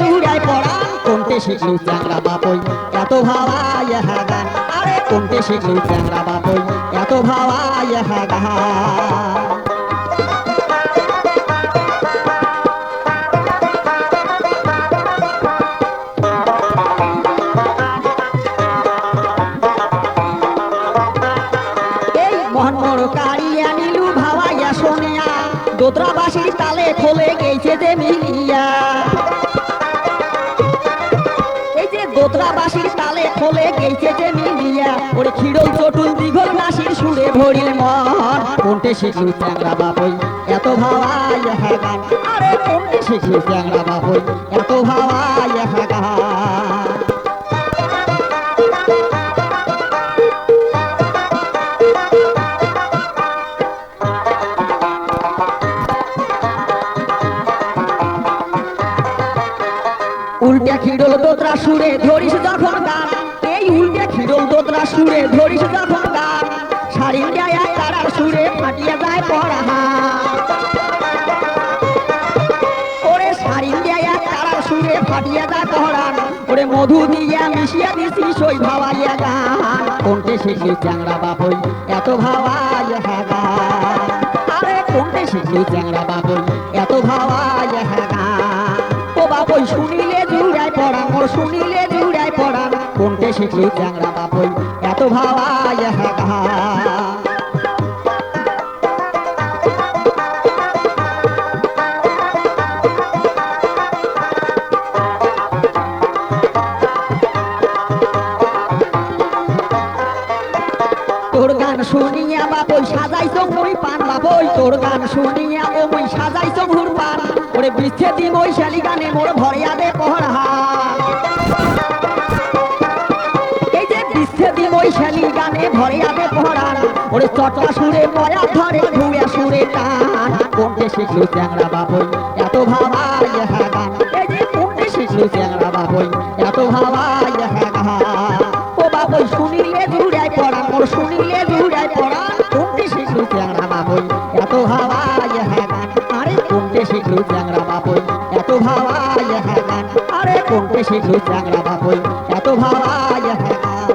জুড়াই পড়ান কোনটে শিখলু চ্যাংরা বাপই? এত ভাবায় হ্যাঁ গান আরে, কোনটে শিখলু চ্যাংরা বাপই? এত ভাবায় হ্যাঁ গান তালে খোলে গেছে যে মিলিয়া তালে খোলে গেছে যে মিলিয়া। ওর খিড়ল চটুল দীঘল নাসির সুরে ভরিল মন। কোনটে শিশু এত ভাবাই হ্যাঁ আরে কোনটে শিশু এত ভাবাই উল্টে খিড়ল দোতরা সুরে, ধরিস যখন গান এই উল্টে খিড়ল দোতরা সুরে, ধরিস যখন গান শাড়ি দেয় তারার সুরে, ফাটিয়ে যায় পড়া ওরে শাড়ি দেয় তারার সুরে, ফাটিয়ে যায় পড়ান ওরে মধু দিয়ে মিশিয়ে দিছি সই ভাবাইয়া গান। কোনটে শিখলি চ্যাংরা বাপই এত ভাবাই হ্যাঁ গান আরে কোনটে শিখলি চ্যাংরা বাপই এত ভাবাই হ্যাঁ গান ও বাপই পড়া মোর শুনিলে জুড়ায় পড়া কোনটে শিখলি চ্যাংরা বাপই? এত ভাবাই তোর গান শুনিয়া বাপই সাজাইছ মুই পান বাপই। তোর গান শুনিয়া ও মুই সাজাইছ ঘুর পান ওরে বিচ্ছে দি মই শালি গানে মোর ভরিয়া দে পহরা গানে ভরিয়া ওরে চটকা সুরে পয়া ধরে সুরে টান চ্যাংরা বাপই এত ভাবাই হ্যাঁ গান চ্যাংরা বাপই এত ভাবাই হ্যাঁ গান ও বাপই শুনিলে পড়া। শুনিলে পড়া। চ্যাংরা বাপই এত ভাবাই হ্যাঁ গান আরে কোনটি শিখলু চ্যাংরা বাপই এত ভাবাই হ্যাঁ গান আরে কোনটি শিখলু চ্যাংরা বাপই এত ভাবাই হ্যাঁ গান